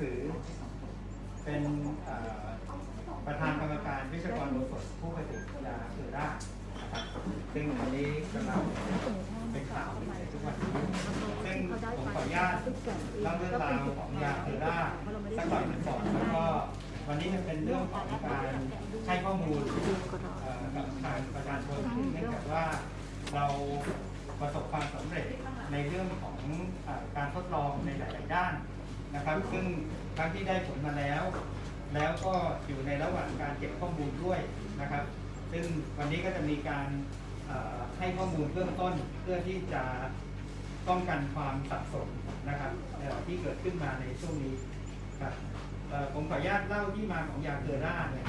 สือ เป็นประธานกรรมการวิชากรโอสถผู้ผลิตยาเสือรานะครับซึ่งอันนี้กำลังเป็นข่าวในทุกวันนี้ซึ่งผมขออนุญาตเล่าเรื่องราวของยาเสือร่าสักหน่อยหนึ่งก่อนแล้วก็วันนี้จะเป็นเรื่องของการให้ข้อมูลกับทางประชาชนเนื่องจากว่าเราประสบความสำเร็จในเรื่องของการทดลองในหลาย ๆ ด้าน นะครับ ซึ่งครั้งที่ได้ผลมาแล้ว แล้วก็อยู่ในระหว่างการเก็บข้อมูลด้วยนะครับ ซึ่งวันนี้ก็จะมีการให้ข้อมูลเบื้องต้นเพื่อที่จะป้องกันความสับสนนะครับเอ่อที่เกิดขึ้นมาในช่วงนี้ครับผมขออนุญาตเล่าที่มาของยาเกอร่าเนี่ย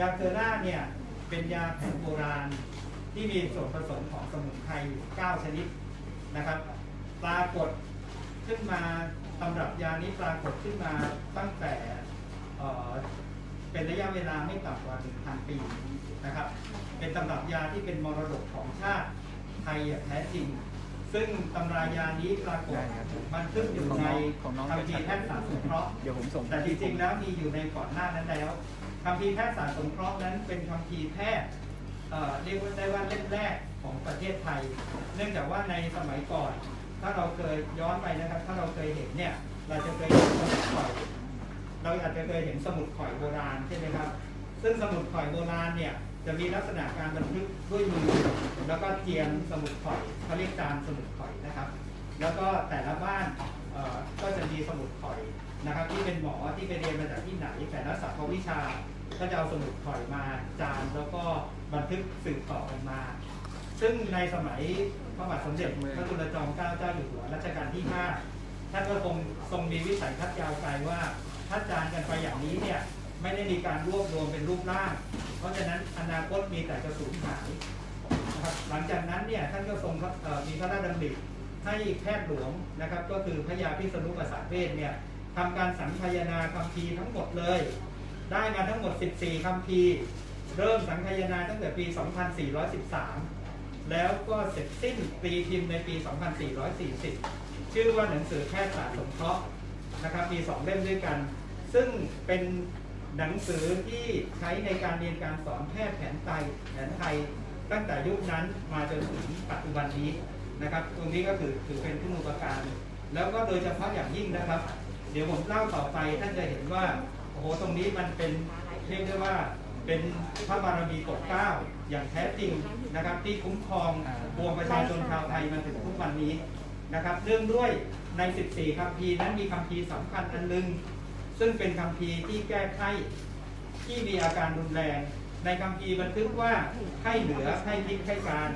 ยาเกอร่าเนี่ยเป็นยาแผนโบราณที่มีส่วนผสมของสมุนไพร9ชนิดนะครับปรากฏขึ้นมา ตำรับยานี้ปรากฏขึ้นมาตั้งแต่เอ่อเป็นระยะเวลาไม่ต่ำกว่า 1,000 ปีนะครับ เป็นตำรับยาที่เป็นมรดกของชาติไทยอย่างแท้จริง ซึ่งตำรายานี้ปรากฏบันทึกอยู่ในของน้องคำพีร์แพทย์ศาสตร์สงเคราะห์เดี๋ยวผมส่งแต่จริงๆแล้วมีอยู่ในก่อนหน้านั้นแล้วคำพีร์แพทย์ศาสตร์สงเคราะห์นั้นเป็นคำพีร์แพทย์เอ่อเรียกว่าได้ว่าเล่มแรกของประเทศไทย เนื่องจากว่าในสมัยก่อน ถ้าเราเคยย้อนไปนะครับ ถ้าเราเคยเห็นเนี่ย เราจะเคยเห็นสมุดข่อย เราอาจจะเคยเห็นสมุดข่อยโบราณใช่ไหมครับ ซึ่งสมุดข่อยโบราณเนี่ยจะมีลักษณะการบันทึกด้วยมือ แล้วก็เจียนสมุดข่อยเขาเรียกจานสมุดข่อยนะครับ แล้วก็แต่ละบ้านก็จะมีสมุดข่อยนะครับ ที่เป็นหมอที่ไปเรียนมาจากที่ไหนแต่ละสาขาวิชาก็จะเอาสมุดข่อยมาจานแล้วก็บันทึกสืบต่อกันมา ซึ่งในสมัยพระบาทสมเด็จพระจุลจอมเกล้าเจ้าอยู่หัวรัชกาลที่ 5 ท่านก็คงทรงมีวิสัยทัศน์ยาวไกลว่าถ้าจานกันไปอย่างนี้เนี่ยไม่ได้มีการรวบรวมเป็นรูปร่าง เพราะฉะนั้นอนาคตมีแต่จะสูญหายนะครับหลังจากนั้นเนี่ยท่านก็ทรงมีพระราชดำริให้แพทย์หลวงนะครับ ก็คือพระยาพิษณุประสาทเวชเนี่ยทำการสังคายนาคัมภีทั้งหมดเลย ได้มาทั้งหมด 14คัมภีเริ่มสังคายนาตั้งแต่ปี 2413 แล้วก็เสร็จสิ้นตีพิมพ์ในปี 2440 ชื่อว่าหนังสือแพทยศาสตร์สงเคราะห์นะครับมีสองเล่มด้วยกัน ซึ่งเป็นหนังสือที่ใช้ในการเรียนการสอนแพทย์แผนไทยแผนไทย ตั้งแต่ยุคนั้นมาจนถึงปัจจุบันนี้นะครับ ตรงนี้ก็คือถือเป็นผู้นูปการ แล้วก็โดยเฉพาะอย่างยิ่งนะครับ เดี๋ยวผมเล่าต่อไปท่านจะเห็นว่าโอ้โหตรงนี้มันเป็นเรียกได้ว่าเป็นพระบารมีปกเก้าอย่างแท้จริง นะครับที่คุ้มครองปวงประชาชนชาวไทยมาถึงทุกวันนี้นะครับเนื่องด้วยใน 14คัมภีร์นั้นมีคัมภีร์สำคัญอันหนึงซึ่งเป็นคัมภีร์ที่แก้ไข้ที่มีอาการรุนแรง ในคัมภีร์บันทึกว่าไข้เหนือไข้พิษไข้การ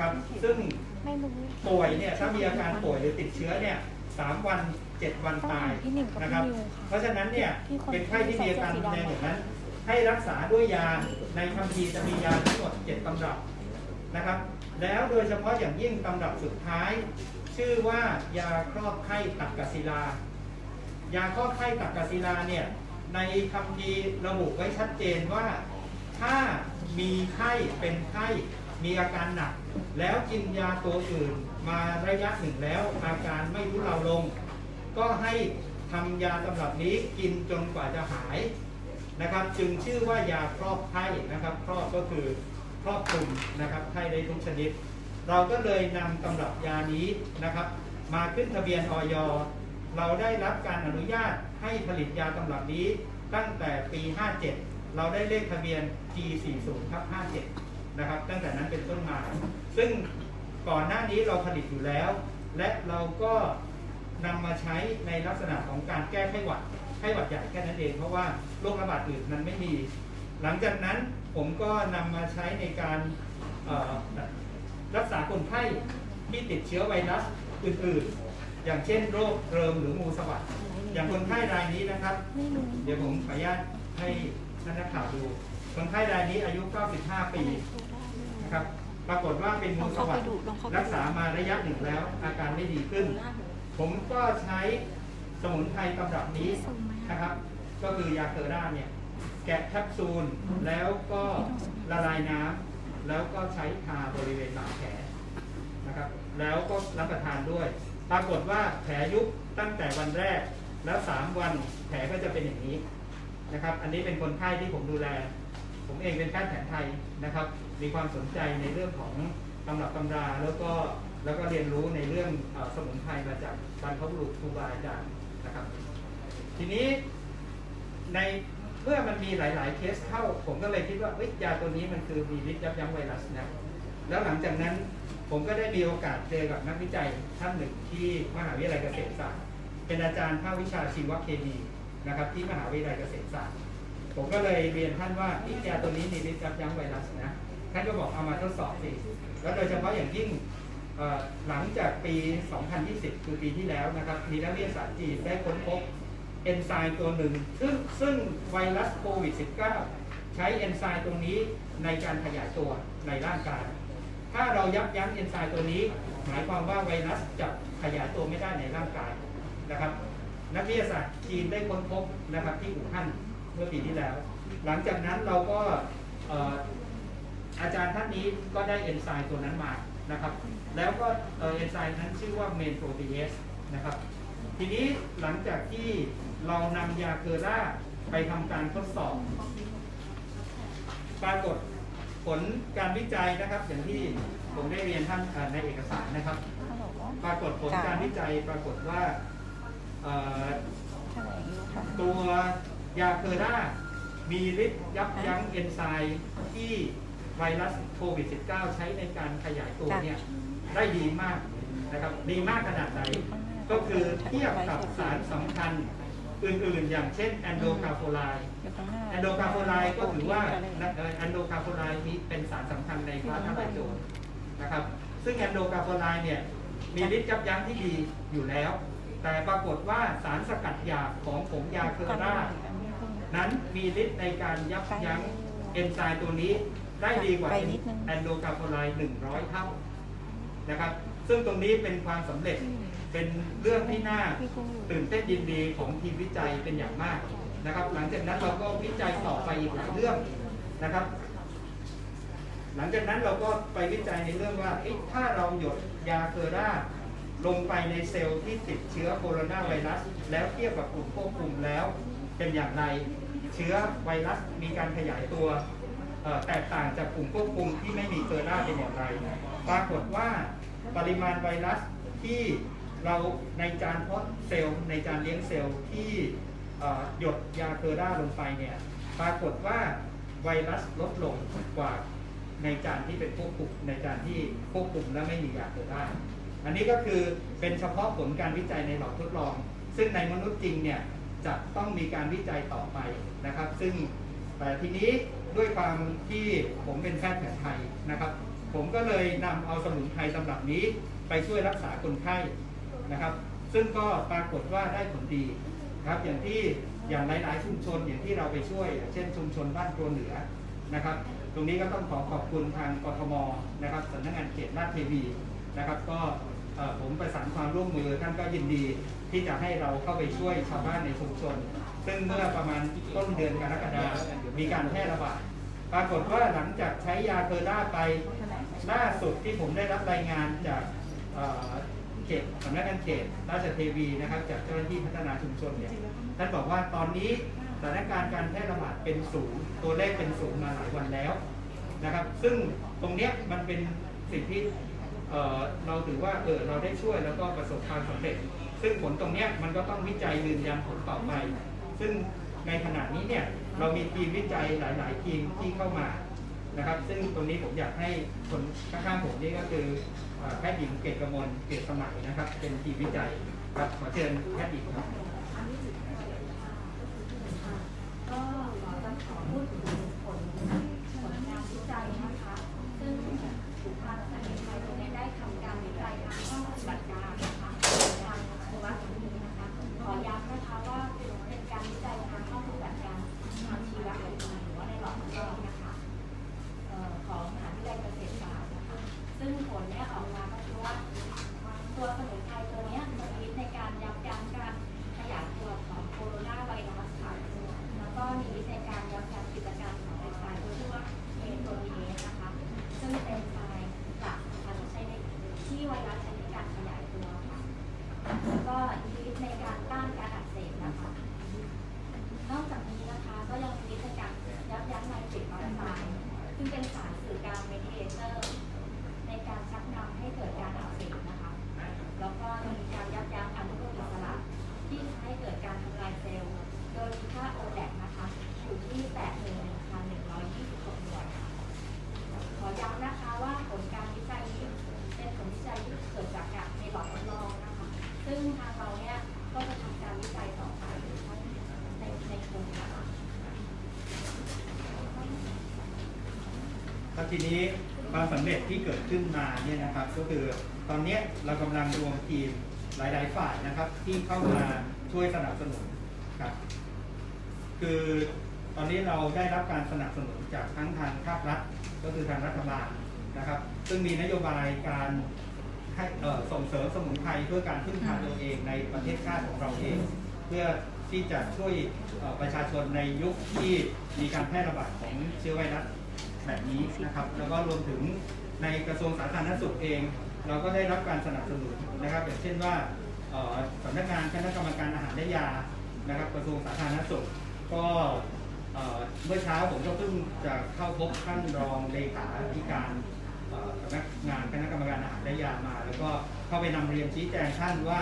ครับซึ่งไม่รู้ป่วยเนี่ยถ้ามีอาการป่วยหรือติดเชื้อเนี่ยสามวันเจ็ดวันตายพี่หนึ่งกับนะครับพี่นิวค่ะเพราะฉะนั้นเนี่ยที่คนเป็นไข้ที่มีอาการรุนแรงอย่างนั้น ให้รักษาด้วยยาในคัมภีร์จะมียาทั้งหมดเจ็ดตำรับ นะครับ แล้วโดยเฉพาะอย่างยิ่งตำรับสุดท้าย ชื่อว่ายาครอบไข้ตักกศิลา ยาครอบไข้ตักกศิลาเนี่ยในคัมภีร์ระบุไว้ชัดเจนว่าถ้ามีไข้เป็นไข้มีอาการหนัก แล้วกินยาตัวอื่นมาระยะหนึ่งแล้ว อาการไม่ทุเลาลง ก็ให้ทำยาตำรับนี้กินจนกว่าจะหายนะครับ จึงชื่อว่ายาครอบไข้นะครับ ครอบก็คือ ครอบคลุมนะครับไข้ได้ทุกชนิด เราก็เลยนำตำรับยานี้นะครับ มาขึ้นทะเบียนออยเราได้รับการอนุญาตให้ผลิตยาตำรับนี้ตั้งแต่ปี 57 เราได้เลขทะเบียน G40 ทับ57 นะครับ ตั้งแต่นั้นเป็นต้นมา ซึ่งก่อนหน้านี้เราผลิตอยู่แล้ว และเราก็นำมาใช้ในลักษณะของการแก้ไข้หวัด ไข้หวัดใหญ่แค่นั้นเอง เพราะว่าโรคระบาดอื่นมันไม่มี หลังจากนั้น ผมก็นำมาใช้ในการรักษาคนไข้ที่ติดเชื้อไวรัสอื่นๆ อย่างเช่นโรคเริมหรืองูสวัดอย่างคนไข้รายนี้นะครับ เดี๋ยวผมขออนุญาตให้ท่านนักข่าวดู คนไข้รายนี้อายุ 95 ปีนะครับปรากฏว่าเป็นงูสวัดรักษามาระยะหนึ่งแล้ว อาการไม่ดีขึ้น ผมก็ใช้สมุนไพรตำรับนี้นะครับ ก็คือยาเคอร่าเนี่ย แกะแคปซูลแล้วก็ละลายน้ำแล้วก็ใช้ทาบริเวณบาดแผลนะครับ แล้วก็รับประทานด้วย ปรากฏว่าแผลยุบตั้งแต่วันแรก แล้วสามวันแผลก็จะเป็นอย่างนี้นะครับ อันนี้เป็นคนไข้ที่ผมดูแล ผมเองเป็นแพทย์แผนไทยนะครับ มีความสนใจในเรื่องของตำรับตำราแล้วก็แล้วก็เรียนรู้ในเรื่องอสมุนไพรมาจากบรรพบุรุษครูบาอาจารย์นะครับ ทีนี้ใน เมื่อมันมีหลาย ๆ เคสเข้า ผมก็เลยคิดว่าเอ้ยยาตัวนี้มันคือมีฤทธิ์ยับยั้งไวรัสนะแล้วหลังจากนั้นผมก็ได้มีโอกาสเจอกับนักวิจัยท่านหนึ่งที่มหาวิทยาลัยเกษตรศาสตร์เป็นอาจารย์ภาควิชาชีวเคมีนะครับ ที่มหาวิทยาลัยเกษตรศาสตร์ผมก็เลยเรียนท่านว่าไอ้ยาตัวนี้มีฤทธิ์ยับยั้งไวรัสนะท่านก็บอกเอามาทดสอบสิแล้วโดยเฉพาะอย่างยิ่งหลังจากปี 2020 คือปีที่แล้วนะครับมีนักวิทยาศาสตร์จีนได้ค้นพบ เอนไซม์ตัวหนึ่ง ซึ่งซึ่งไวรัสโควิด -19 ใช้เอนไซม์ตัวนี้ในการขยายตัวในร่างกาย ถ้าเรายับยั้งเอนไซม์ตัวนี้ หมายความว่าไวรัสจะขยายตัวไม่ได้ในร่างกายนะครับ นักวิทยาศาสตร์จีนได้ค้นพบนะครับที่อู่ฮั่นเมื่อปีที่แล้ว หลังจากนั้นเราก็ออาจารย์ท่านนี้ก็ได้เอนไซม์ตัวนั้นมานะครับ แล้วก็เอนไซม์นั้นชื่อว่าเมนโปรตีเอสนะครับ ทีนี้หลังจากที่เรานำยาเกอร่าไปทำการทดสอบ ปรากฏผลการวิจัยนะครับ อย่างที่ผมได้เรียนท่านในเอกสารนะครับ ปรากฏผลการวิจัยปรากฏว่าตัวยาเคอร่ามีฤทธิ์ยับยั้งเอนไซม์ที่ไวรัสโควิด -19 ใช้ในการขยายตัวเนี่ยได้ดีมากนะครับ ดีมากขนาดไหน ก็คือเทียบกับสารสำคัญอื่นๆ อย่างเช่นแอนโดคาโฟไลอยู่ตรงหน้าแอนโดคาโฟไลก็ถือว่าแอนโดคาโฟไลมีเป็นสารสำคัญในพลาสมาไบโจนนะครับ ซึ่งแอนโดคาโฟไลเนี่ยมีฤทธิ์ยับยั้งที่ดีอยู่แล้ว แต่ปรากฏว่าสารสกัดหยาบของผงยาเคอร่านั้นมีฤทธิ์ในการยับยั้งเอนไซม์ตัวนี้ได้ดีกว่าไปนิดนึงแอนโดคาโฟไล100 เท่านะครับ ซึ่งตรงนี้เป็นความสำเร็จ เป็นเรื่องที่น่าพี่กุ้งอยู่ตื่นเต้นยินดีของทีมวิจัยเป็นอย่างมากนะครับ หลังจากนั้นเราก็วิจัยต่อไปอีกหลายเรื่องนะครับ หลังจากนั้นเราก็ไปวิจัยในเรื่องว่าเอ๊ะถ้าเราหยดยาเคอร่าลงไปในเซลล์ที่ติดเชื้อโคโรนาไวรัส แล้วเทียบกับกลุ่มควบคุมแล้วเป็นอย่างไรเชื้อไวรัสมีการขยายตัวเอ่อแตกต่างจากกลุ่มควบคุมที่ไม่มีเคอร่าเป็นอย่างไร ปรากฏว่าปริมาณไวรัสที่ เราในจานเพาะเซลล์ในจานเลี้ยงเซลล์ที่หยดยาเคอร่าลงไปเนี่ยปรากฏว่าไวรัสลดลงกว่าในจานที่เป็นควบคุมในจานที่ควบคุมและไม่มียาเคอร่าอันนี้ก็คือเป็นเฉพาะผลการวิจัยในหลอดทดลอง ซึ่งในมนุษย์จริงเนี่ยจะต้องมีการวิจัยต่อไปนะครับ ซึ่งแต่ทีนี้ด้วยความที่ผมเป็นแพทย์แผนไทยนะครับ ผมก็เลยนำเอาสมุนไพรตำรับนี้ไปช่วยรักษาคนไข้ นะครับ ซึ่งก็ปรากฏว่าได้ผลดีครับอย่างที่อย่างหลาย ๆ ชุมชนอย่างที่เราไปช่วย เช่นชุมชนบ้านครัวเหนือนะครับ ตรงนี้ก็ต้องขอขอบคุณทางกทมนะครับสำนักงานเขตลาดเทวีนะครับ ก็ผมประสานความร่วมมือท่านก็ยินดีที่จะให้เราเข้าไปช่วยชาวบ้านในชุมชน ซึ่งเมื่อประมาณต้นเดือนกรกฎาคมมีการแพร่ระบาดปรากฏว่าหลังจากใช้ยาเคอร่าไปล่าสุดที่ผมได้รับรายงานจาก เอ่อเขตสำนักงานเขตราชเทวีนะครับจากเจ้าหน้าที่พัฒนาชุมชนเนี่ยท่านบอกว่าตอนนี้สถานการณ์การแพร่ระบาดเป็นศูนย์ตัวเลขเป็นศูนย์มาหลายวันแล้วนะครับ ซึ่งตรงเนี้ยมันเป็นสิ่งที่เอ่อเราถือว่าเออเราได้ช่วยแล้วก็ประสบความสำเร็จ ซึ่งผลตรงเนี้ยมันก็ต้องวิจัยยืนยันผลต่อไป ซึ่งในขณะนี้เนี่ยเรามีทีมวิจัยหลาย ๆ ทีมที่เข้ามานะครับ ซึ่งตรงนี้ผมอยากให้คนข้างๆผมนี่ก็คือเอ่อ แพทย์หญิงเกตกมลเกตสมัยนะครับ เป็นทีมวิจัยครับขอเชิญแพทย์หญิงครับก็ขอจะขอพูดถึงผลผลงานวิจัยนะคะ ซึ่งทางสถานีไทยเนี่ยได้ทำการวิจัยทางห้องปฏิบัติการนะคะทางสุวัสดีนะคะ ขอย้ำนะคะว่าเป็นการวิจัยทางห้องปฏิบัติการทางชีววิทยาหรือว่าในหลอดทดลองนะคะเอ่อของมหาวิทยาลัยเกษตรศาสตร์นะคะ ซึ่งผลเนี่ยออกมาก็คือว่า ตัวสมุนไพรตัวเนี้ยมีฤทธิ์ในการยับยั้งการข ครับ ทีนี้ความสำเร็จที่เกิดขึ้นมาเนี่ยนะครับ ก็คือตอนนี้เรากำลังรวมทีมหลาย ๆ ฝ่ายนะครับ ที่เข้ามาช่วยสนับสนุนครับ คือตอนนี้เราได้รับการสนับสนุนจากทั้งทางภาครัฐ ก็คือทางรัฐบาลนะครับ ซึ่งมีนโยบายการให้ส่งเสริมสมุนไพรเพื่อการพึ่งพาตัวเองในประเทศชาติของเราเอง เพื่อที่จะช่วยประชาชนในยุคที่มีการแพร่ระบาดของเชื้อไวรัส แบบนี้นะครับ แล้วก็รวมถึงในกระทรวงสาธารณสุขเอง เราก็ได้รับการสนับสนุนนะครับ อย่างเช่นว่าสำนักงานคณะกรรมการอาหารและยานะครับ กระทรวงสาธารณสุขก็เมื่อเช้าผมก็เพิ่งจะเข้าพบท่านรองเลขาธิการสำนักงานคณะกรรมการอาหารและยามา แล้วก็เข้าไปนำเรียนชี้แจงท่านว่า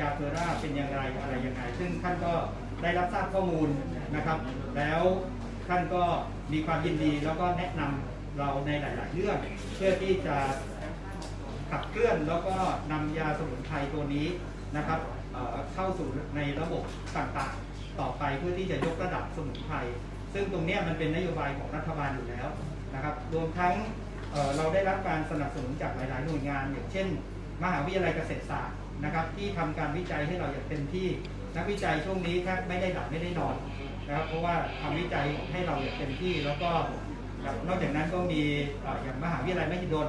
ยาเพอร่าเป็นอย่างไรอะไรยังไง ซึ่งท่านก็ได้รับทราบข้อมูลนะครับ แล้วท่านก็ มีความยินดีแล้วก็แนะนำเราในหลาย ๆ เรื่อง เพื่อที่จะขับเคลื่อนแล้วก็นำยาสมุนไพรตัวนี้นะครับเอ่อเข้าสู่ในระบบต่าง ๆ ต่อไปเพื่อที่จะยกระดับสมุนไพรซึ่งตรงเนี้ยมันเป็นนโยบายของรัฐบาลอยู่แล้วนะครับรวมทั้งเอ่อเราได้รับการสนับสนุนจากหลาย ๆ หน่วยงาน อย่างเช่น มหาวิทยาลัยเกษตรศาสตร์นะครับที่ทำการวิจัยให้เราอย่างเต็มที่นักวิจัยช่วงนี้แทบไม่ได้หลับไม่ได้นอน นะครับเพราะว่าทำวิจัยให้เราอย่างเต็มที่แล้วก็นอกจากนั้นก็มีอย่างมหาวิทยาลัยมหิดล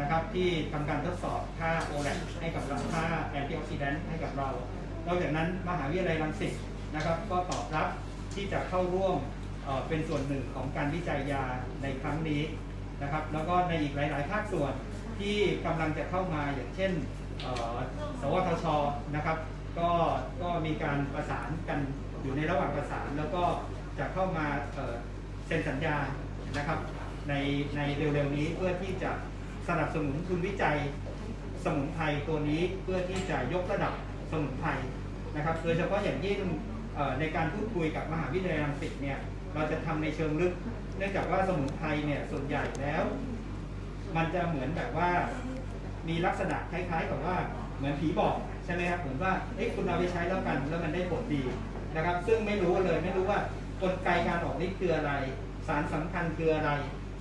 นะครับ ที่ทำการทดสอบค่าโอแลให้กับเราค่าแอนตี้ออกซิแดนต์ให้กับเรา นอกจากนั้นมหาวิทยาลัยรังสิตนะครับ ก็ตอบรับที่จะเข้าร่วมเป็นส่วนหนึ่งของการวิจัยยาในครั้งนี้นะครับ แล้วก็ในอีกหลาย ๆ ภาคส่วนที่กำลังจะเข้ามาอย่างเช่นสวทชนะครับ ก็ก็มีการประสานกันอยู่ในระหว่างประสาน แล้วก็จะเข้ามาเซ็นสัญญานะครับในในเร็วๆนี้เพื่อที่จะสนับสนุนทุนวิจัยสมุนไพรตัวนี้เพื่อที่จะยกระดับสมุนไพรนะครับโดยเฉพาะอย่างยิ่งในการพูดคุยกับมหาวิทยาลัยรังสิตเนี่ยเราจะทำในเชิงลึก เนื่องจากว่าสมุนไพรเนี่ยส่วนใหญ่แล้ว มันจะเหมือนแบบว่ามีลักษณะคล้ายๆกับว่าเหมือนผีบอก ช่ไหมครับเหมือนว่าเอ้ยคุณเอาไปใช้แล้วกันแล้วมันได้ผลดีนะครับ ซึ่งไม่รู้เลยไม่รู้ว่ากลไกการออกฤทธิ์คืออะไร สารสำคัญคืออะไร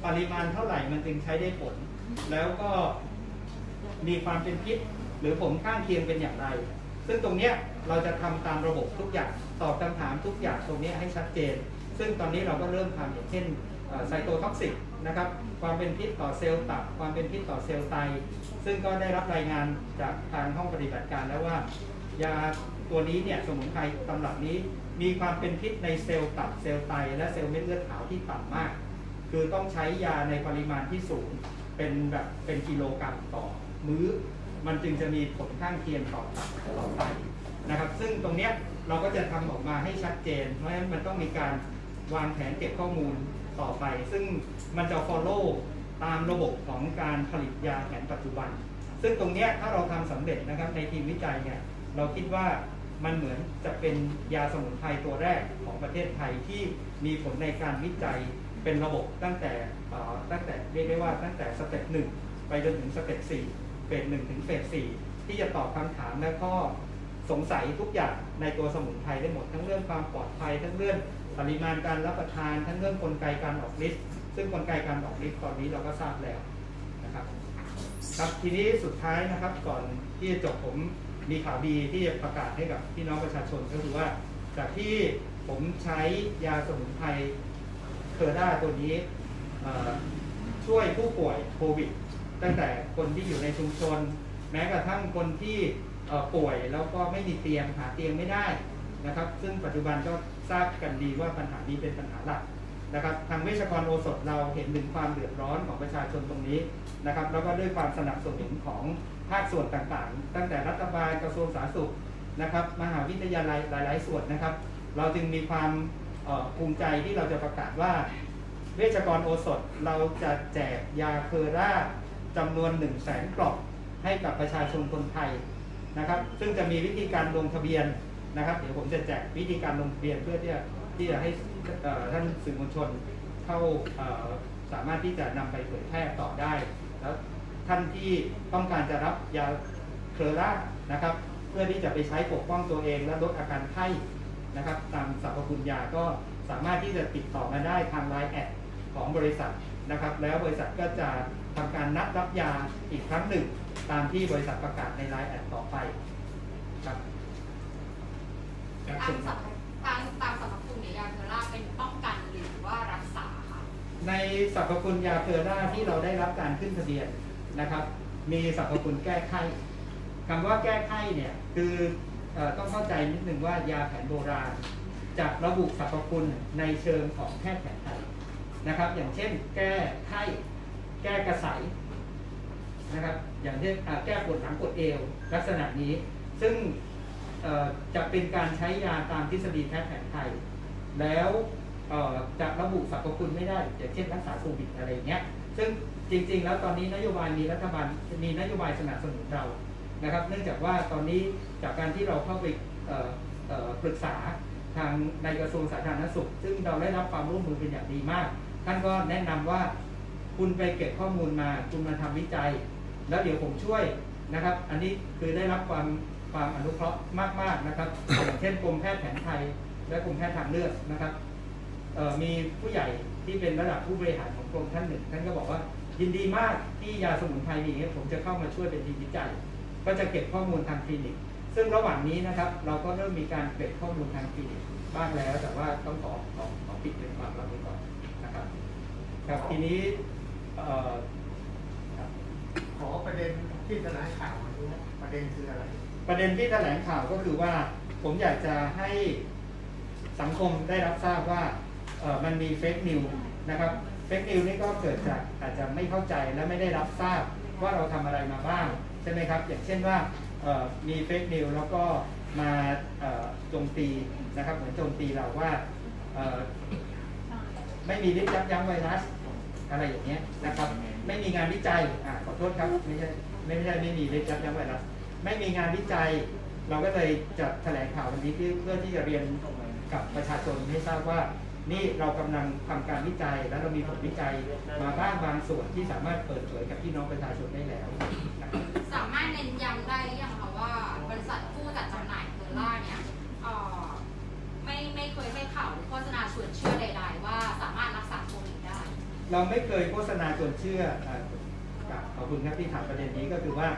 ปริมาณเท่าไหร่มันจึงใช้ได้ผล แล้วก็มีความเป็นพิษหรือผลข้างเคียงเป็นอย่างไร ซึ่งตรงเนี้ยเราจะทำตามระบบทุกอย่างตอบคำถามทุกอย่างตรงเนี้ยให้ชัดเจน ซึ่งตอนนี้เราก็เริ่มทำอย่างเช่น ไซโตท็อกซิกนะครับความเป็นพิษต่อเซลล์ตับ ความเป็นพิษต่อเซลล์ไต ซึ่งก็ได้รับรายงานจากทางห้องปฏิบัติการแล้วว่า ยาตัวนี้เนี่ยสมุนไพรตำรับนี้ มีความเป็นพิษในเซลล์ตับเซลล์ไต และเซลล์เม็ดเลือดขาวที่ต่ำมาก คือต้องใช้ยาในปริมาณที่สูงเป็นแบบเป็นกิโลกรัมต่อมื้อ มันจึงจะมีผลข้างเคียงต่อตับต่อไตนะครับ ซึ่งตรงเนี้ยเราก็จะทำออกมาให้ชัดเจน เพราะฉะนั้นมันต้องมีการวางแผนเก็บข้อมูล ต่อไป ซึ่งมันจะ follow ตามระบบของการผลิตยาแผนปัจจุบัน ซึ่งตรงนี้ถ้าเราทำสำเร็จนะครับในทีมวิจัยเนี่ยเราคิดว่ามันเหมือนจะเป็นยาสมุนไพรตัวแรกของประเทศไทยที่มีผลในการวิจัยเป็นระบบตั้งแต่ตั้งแต่เรียกได้ว่าตั้งแต่สเต็ปหนึ่งไปจนถึงสเต็ปสี่เฟสหนึ่งถึงเฟสสี่ที่จะตอบคำถามและข้อสงสัยทุกอย่างในตัวสมุนไพรได้หมดทั้งเรื่องความปลอดภัยทั้งเรื่อง ปริมาณการรับประทานทั้งเรื่องกลไกการออกฤทธิ์ซึ่งกลไกการออกฤทธิ์ตอนนี้เราก็ทราบแล้วนะครับครับทีนี้สุดท้ายนะครับก่อนที่จะจบผมมีข่าวดีที่จะประกาศให้กับพี่น้องประชาชนก็คือว่า จากที่ผมใช้ยาสมุนไพรเคอร์ด้าตัวนี้ช่วยผู้ป่วยโควิด ตั้งแต่คนที่อยู่ในชุมชน แม้กระทั่งคนที่ป่วยแล้วก็ไม่มีเตียงหาเตียงไม่ได้นะครับ ซึ่งปัจจุบันก็ ทราบกันดีว่าปัญหานี้เป็นปัญหาหลักนะครับทางเวชกรโอสถเราเห็นถึงความเดือดร้อนของประชาชนตรงนี้นะครับ แล้วก็ด้วยความสนับสนุนของภาคส่วนต่างๆ ตั้งแต่รัฐบาลกระทรวงสาธารณสุขนะครับ มหาวิทยาลัยหลาย ๆ ส่วนนะครับ เราจึงมีความภูมิใจที่เราจะประกาศว่า เวชกรโอสถเราจะแจกยาเคอร่าจำนวน 1 0 0 0 0แสนกล่องให้กับประชาชนคนไทยนะครับ ซึ่งจะมีวิธีการลงทะเบียน นะครับ เดี๋ยวผมจะแจกวิธีการลงทะเบียนเพื่อที่จะที่จะให้ท่านสื่อมวลชนเข้าสามารถที่จะนำไปเผยแพร่ต่อได้ แล้วท่านที่ต้องการจะรับยาเคอร่านะครับ เพื่อที่จะไปใช้ปกป้องตัวเองและลดอาการไข้นะครับ ตามสรรพคุณยาก็สามารถที่จะติดต่อมาได้ทางไลน์แอดของบริษัทนะครับ แล้วบริษัทก็จะทำการนัดรับยาอีกครั้งหนึ่ง ตามที่บริษัทประกาศในไลน์แอดต่อไปครับ ตามเชิญคสรรับรพตามตามสรรพคุณในยาเพอร่าเป็นป้องกันหรือว่ารักษาค่ะในสรรพคุณยาเพอร่าที่เราได้รับการขึ้นทะเบียนนะครับ มีสรรพคุณแก้ไข้คำว่าแก้ไข้เนี่ยคือเออต้องเข้าใจนิดนึงว่ายาแผนโบราณจะระบุสรรพคุณในเชิงของแพทย์แผนไทยนะครับ อย่างเช่น แก้ไข้แก้กระสายนะครับ อย่างเช่นอ่าแก้ปวดหลังปวดเอวลักษณะนี้ ซึ่งเอ่อ จะเป็นการใช้ยาตามทฤษฎีแพทย์แผนไทย แล้วจะระบุสรรพคุณไม่ได้อย่างเช่นรักษาโควิดอะไรอย่างเงี้ย ซึ่งจริง ๆ แล้วตอนนี้นโยบายมีรัฐบาลมีนโยบายสนับสนุนเรานะครับ เนื่องจากว่าตอนนี้จากการที่เราเข้าไปปรึกษาทางในกระทรวงสาธารณสุข ซึ่งเราได้รับความร่วมมือเป็นอย่างดีมาก ท่านก็แนะนำว่าคุณไปเก็บข้อมูลมา คุณมาทำวิจัย แล้วเดี๋ยวผมช่วยนะครับ อันนี้คือได้รับความ ความอนุเคราะห์มากๆนะครับอย่างเช่นกรมแพทย์แผนไทย และกรมแพทย์ทางเลือกนะครับเอ่อมีผู้ใหญ่ที่เป็นระดับผู้บริหารของกรมท่านหนึ่ง ท่านก็บอกว่ายินดีมากที่ยาสมุนไพรดีเนี่ยผมจะเข้ามาช่วยเป็นทีมวิจัย ก็จะเก็บข้อมูลทางคลินิก ซึ่งระหว่างนี้นะครับเราก็เริ่มมีการเก็บข้อมูลทางคลินิกบ้างแล้ว แต่ว่าต้องขอขอขอปิดเป็นความลับไว้ก่อนนะครับครับทีนี้เอ่อครับขอประเด็นที่แถลงข่าววันนี้นะประเด็นคืออะไร ประเด็นที่แถลงข่าวก็คือว่าผมอยากจะให้สังคมได้รับทราบว่ามันมีเฟกนิวนะครับเฟกนิวนี่ก็เกิดจากอาจจะไม่เข้าใจและไม่ได้รับทราบว่าเราทำอะไรมาบ้างใช่ไหมครับ อย่างเช่นว่ามีเฟกนิวแล้วก็มาโจมตีนะครับเหมือนโจมตีเราว่าไม่มีฤทธิ์ยับยั้งไวรัสอะไรอย่างเงี้ยนะครับ ไม่มีงานวิจัยอ่าขอโทษครับไม่ใช่ไม่ใช่ไม่มีฤทธิ์ยับยั้งไวรัส ไม่มีงานวิจัย เราก็เลยจะแถลงข่าววันนี้เพื่อเพื่อที่จะเรียนกับประชาชนให้ทราบว่า นี่เรากำลังทำการวิจัย และเรามีผลวิจัยมาบ้างบางส่วนที่สามารถเปิดเผยกับพี่น้องประชาชนได้แล้วนะครับสามารถเน้นย้ำได้หรือยังคะว่าบริษัทผู้จัดจำหน่ายเพอร่าเนี่ยเอ่อไม่ไม่เคยให้ข่าวหรือโฆษณาชวนเชื่อใด ๆ ว่าสามารถรักษาโควิดได้ เราไม่เคยโฆษณาจนเชื่ออ่าครับขอบคุณครับที่ถามประเด็นนี้ก็คือว่า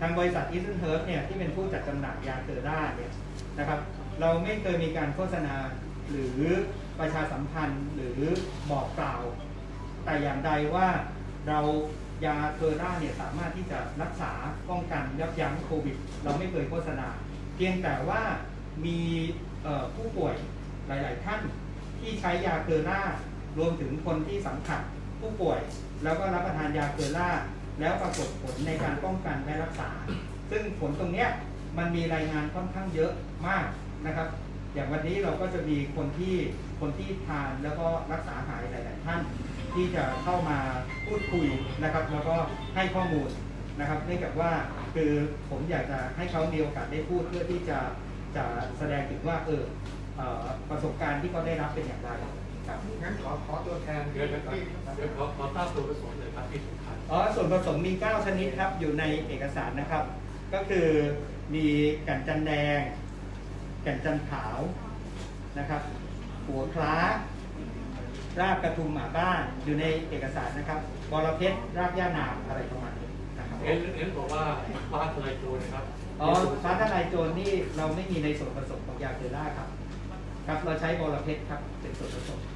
ทางบริษัทอีสเทนเฮิร์บเนี่ยที่เป็นผู้จัดจำหน่ายยาเตอร่าเนี่ยนะครับเราไม่เคยมีการโฆษณาหรือประชาสัมพันธ์หรือบอกกล่าว แต่อย่างใดว่าเรายาเทอร่าเนี่ยสามารถที่จะรักษาป้องกันยับยั้งโควิด เราไม่เคยโฆษณา เพียงแต่ว่ามีผู้ป่วยหลาย ๆ ท่านที่ใช้ยาเทอร่ารวมถึงคนที่สัมผัสผู้ป่วย แล้วก็รับประทานยาเทอร่า แล้วปรากฏผลในการป้องกันและรักษา ซึ่งผลตรงเนี้ยมันมีรายงานค่อนข้างเยอะมากนะครับ อย่างวันนี้เราก็จะมีคนที่คนที่ทานแล้วก็รักษาหายหลาย ๆ ท่าน ที่จะเข้ามาพูดคุยนะครับ แล้วก็ให้ข้อมูลนะครับเนื่องจากว่าคือผมอยากจะให้เขามีโอกาสได้พูดเพื่อที่จะจะแสดงถึงว่าเออเอ่อประสบการณ์ที่เขาได้รับเป็นอย่างไรครับงั้นขอขอตัวแทนเดี๋ยวเดี๋ยวที่เดี๋ยวขอขอทราบตัวผสมเลยครับที่สำคัญ อ๋อส่วนผสมมี 9 ชนิดครับ อยู่ในเอกสารนะครับ ก็คือมีแก่นจันแดง แก่นจันขาวนะครับ หัวคล้ารากกระทุมหมาบ้านอยู่ในเอกสารนะครับบอระเพ็ดรากย่านางอะไรประมาณนี้นะครับเอ็นเอ็นบอกว่าฟ้าทลายโจรนะครับอ๋อฟ้าทลายโจรนี่เราไม่มีในส่วนผสมของยาเกล่าครับ ครับเราใช้บอระเพ็ดครับเป็นส่วนผสมครับเอ่อข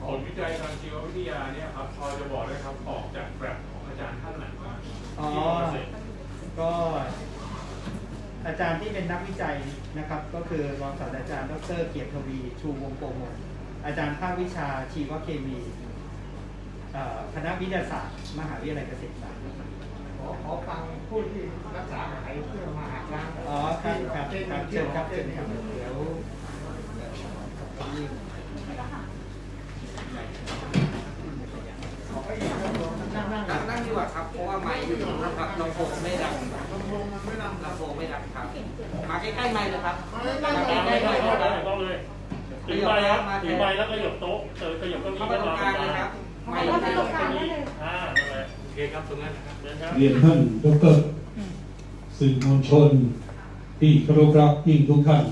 ผอลวิจัยทางชีววิทยาเนี่ยครับพอจะบอกได้ครับออกจากแบบของอาจารย์ท่านไหนมาอ๋อ ที่บอกเกษตรก็ อาจารย์ที่เป็นนักวิจัยนะครับ ก็คือรองศาสตราจารย์ดรเกียรติทวีชูวงศ์โกมลอาจารย์ภาควิชาชีวเคมีเอ่อคณะวิทยาศาสตร์ มหาวิทยาลัยเกษตรศาสตร์ ขอขอฟังผู้ที่รักษาหายเพื่อมาหักล้างอ๋อครับครับครับเชิญครับเชิญครับ เดี๋ยว ขอให้ยินครับผม นั่งนั่งนั่งนั่งดีกว่าครับ เพราะว่าไม้อยู่นะครับลำโพงไม่ดังลำโพงมันไม่นำลำโพงไม่ดังครับ มาใกล้ๆไม้เลยครับมาใกล้ๆไม้เลยต้องเลยถือใบครับถือใบแล้วก็หยบโต๊ะเออขยับเก็มีเข้ามาตรงกลาครับไม้ตรงกลางได้เลยอ่านั่นแหละโอเคครับตรงนั้นนะครับเดินครับเรียนท่านดรสื่อมวลชน ที่เคารพรักยิ่งทุกท่าน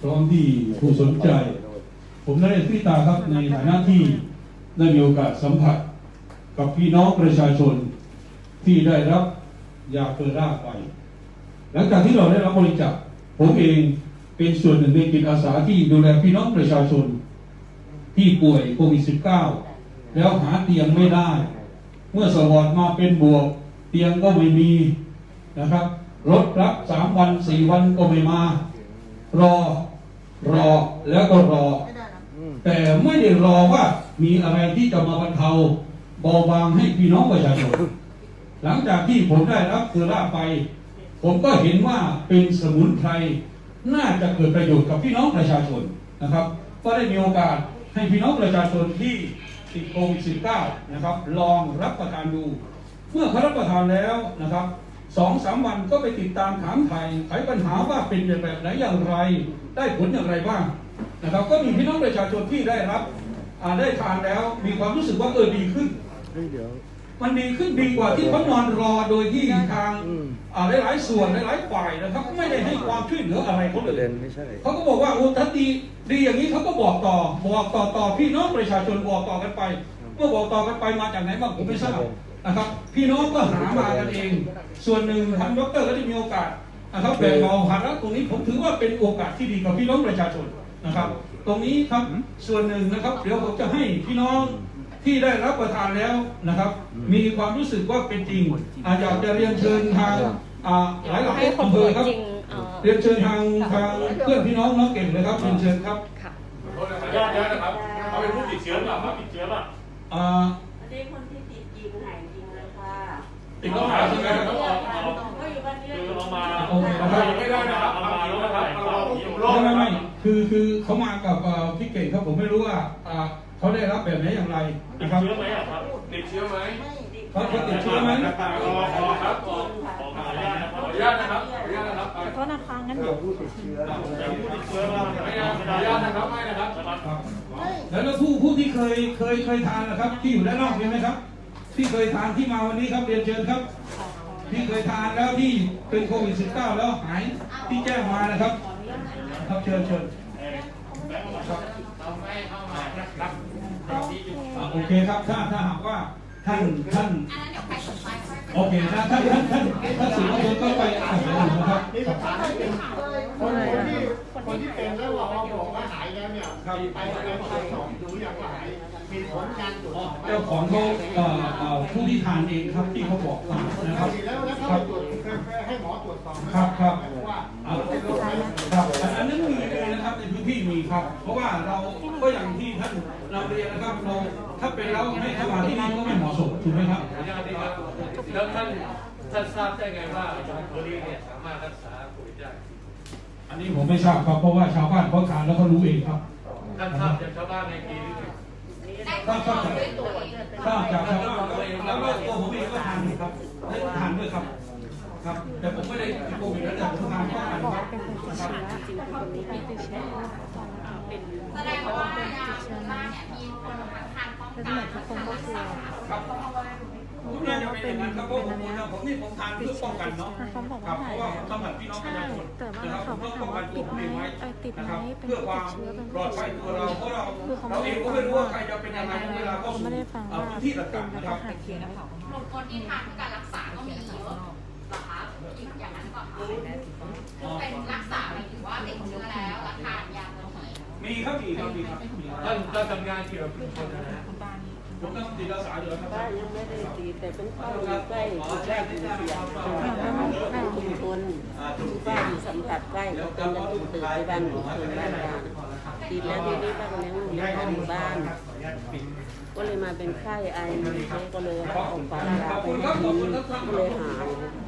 พร้อมที่ผู้สนใจ ผมนเรศพิตาครับในฐานะที่ได้มีโอกาสสัมผัส กับพี่น้องประชาชนที่ได้รับยาเฟอร่าไป หลังจากที่เราได้รับบริจาคผมเองเป็นส่วนหนึ่งในจิตอาสาที่ดูแลพี่น้องประชาชน ที่ป่วยโควิด -19 แล้วหาเตียงไม่ได้ เมื่อสวอดมาเป็นบวก เตียงก็ไม่มีนะครับรถรับสามวันสี่วันก็ไม่มา รอรอแล้วก็รอ แต่ไม่ได้รอว่ามีอะไรที่จะมาบรรเทา เบาบางให้พี่น้องประชาชนหลังจากที่ผมได้รับเซอร่าไป ผมก็เห็นว่าเป็นสมุนไพรน่าจะเกิดประโยชน์กับพี่น้องประชาชนนะครับ ก็ได้มีโอกาสให้พี่น้องประชาชนที่ติดโควิด -19 นะครับ ลองรับประทานดู เมื่อเขารับประทานแล้วนะครับสองสามวันก็ไปติดตามถามไทยไขปัญหาว่าเป็นแบบไหนอย่างไร ได้ผลอย่างไรบ้างนะครับ ก็มีพี่น้องประชาชนที่ได้รับได้ทานแล้วมีความรู้สึกว่าเออดีขึ้น มันดีขึ้นดีกว่าที่เขานอนรอโดยที่ทางอ่าหลายๆส่วนหลายๆฝ่ายนะครับ ไม่ได้ให้ความช่วยเหลืออะไรเขาเลยเขาก็บอกว่าโอ้ถ้าดีดีอย่างนี้เขาก็บอกต่อ บอกต่อต่อพี่น้องประชาชนบอกต่อกันไป เมื่อบอกต่อกันไปมาจากไหนบ้างผมไม่ทราบนะครับ พี่น้องก็หามากันเอง ส่วนหนึ่งทางดรก็ได้มีโอกาสนะครับแบ่งเบาภาระตรงนี้ผมถือว่าเป็นโอกาสที่ดีกับพี่น้องประชาชนนะครับ ตรงนี้ครับส่วนหนึ่งนะครับ เดี๋ยวผมจะให้พี่น้อง ที่ได้รับประทานแล้วนะครับ มีความรู้สึกว่าเป็นจริงอาอยากจะเรียนเชิญทางอ่าหลายหลายให้คนอำเภป่วอยครับจริงเอ่อเรียนเชิญทางทางเพื่อนพี่น้องน้องเก่งเลยครับเรียนเชิญครับค่ะโทษนะครับญาติญาตินะครับเขาเป็นผู้ติดเชื้อหรือเปล่าครับติดเชื้อป่ะอ่าอันนี้คนที่ติดจริงหายจริงเลยค่ะติดต้องหาใช่ไหมครับออกออกก็อยู่บ้านเนี่ยคือเอามาโอเคนะคเรารับยังไม่ได้นะครับเอามาแล้วนะครับเราโรคไม่นะไม่ครัไม่บคือคือเขามากับเอ่อพี่เก่งครับผมไม่รู้ว่าอ่า เขาได้รับแบบไหนอย่างไรติดนะครับ เชื้อไหมอะครับติดเชื้อไหมเขาเขาติดเชื้อไหม ขอขอครับขอขออนุญาตนะครับขออนุญาตนะครับขอโทษนะคะงั้นเดี๋ยวผู้ติดเชื้ออย่าพูดติดเชื้อมาไม่ได้ขออนุญาตนะครับไม่นะครับครับแล้วแล้วผู้ผู้ที่เคยเคยเคยทานนะครับ ที่อยู่ด้านนอกมีไหมครับ ที่เคยทานที่มาวันนี้ครับเรียนเชิญครับ ที่เคยทานแล้วที่เป็นโควิด -19 แล้วหายที่แจ้งมานะครับ ครับเชิญเชิญครับ เราไม่เข้ามานะครับ อ่าโอเคครับถ้าถ้าหากว่าท่านท่านอันนั้นเดี๋ยวใครสนใจค่อยไปโอเคนะท่านท่านท่านท่านสื่อมวลชนก็ไปอ่านดูนะครับนี่สถานที่เป็นคนคนที่คนที่เป็นแล้วเราบอกว่าหายแล้วเนี่ยไปไปไปสอบดูอย่างว่าหายมีผลการตรวจสอบไหมเจ้าของเขาเอ่อเอ่อผู้ที่ทานเองครับที่เขาบอกมานะครับแล้วแล้วคเขารับตรวจให้หมอตรวจสอบไหมครับครับว่าอ่าเป็นโรคไหมครับอันนั้นมีเลยนะครับในพื้นที่มีครับ เพราะว่าเราก็อย่างที่ท่านเราเรียนนะครับเรา ถ้าเป็นแล้วให้เข้ามาที่นี่ก็ไม่เหมาะสมถูกไหมครับขออนุญาตนะครับแล้วท่านท่านทราบได้ไงว่าอาจารย์โคลีเนี่ยสามารถรักษาโควิดได้อันนี้ผมไม่ทราบครับเพราะว่าชาวบ้านเขาทานแล้วเขารู้เองครับท่านทราบจากชาวบ้านในทีหรือไงได้ทดลองด้วยตัวเองทราบจากชาวบ้านแล้วก็ตัวผมเองก็ทานอยู่ครับได้ทานด้วยครับ ครับ แต่ผมไม่ได้ติดโควิดแล้วแต่ผมทานป้องกันบอกครับเป็นคนติดเชื้อจริงๆเป็นคนที่ติดเชื้อเป็นแสดงว่ายาเชื้อราเนี่ยมีคนทั้ง ทานป้องกันทั้งทานรักษาครับผมน่าจะเป็นอย่างนั้นครับเพราะผมผมนี่ผมทานเพื่อป้องกันเนาะเขาบอกว่าบเพราะว่าผมทำแบบพี่น้องประชาชนแต่ว่าเขาก็ถามว่าติดไหมเองไว้เอติดไหมเป็นเพื่อผู้คติดเชื้อเป็นปลอดภัยตัวเราเพราะเราคือเขาเราไม่เองก็ไม่รู้ว่าใครจะเป็นยังไงเวลาเขาไม่ได้ฟังเอ่อว่าพื้นที่เป็นต่างๆนะครับหนุ่มคนที่ทานเพื่อการรักษาก็มีเยอะหรอคะอีกอย่างนั้นก่อนค่ะคือเป็นรักษาหมายถึงว่าติดเชื้อแล้วแล้วทายาตัวนี้มีครับมีครับมีครับมีครับท่านท่าทำงานเกี่ยวกับชุมชนนะฮะ ผมต้องติดรักษาอยู่แล้วครับป้ายังไม่ได้ตีแต่เป็นเป้าอยู่ใกล้ใกล้ถึงเสียงชุมชนป้าอยู่สัมผัสใกล้กับคนจะถูกตื่นไปบ้านของคนบ้านกลางตีแล้วทีนี้บ้านเลี้ยงลูกเลี้ยงข้าวหมู่บ้านก็เลยมาเป็นไข้ไอมันก็เลยอบเอาคุณฝาขยาอบไปคุณครับขอบคุณครับก็เลยหาย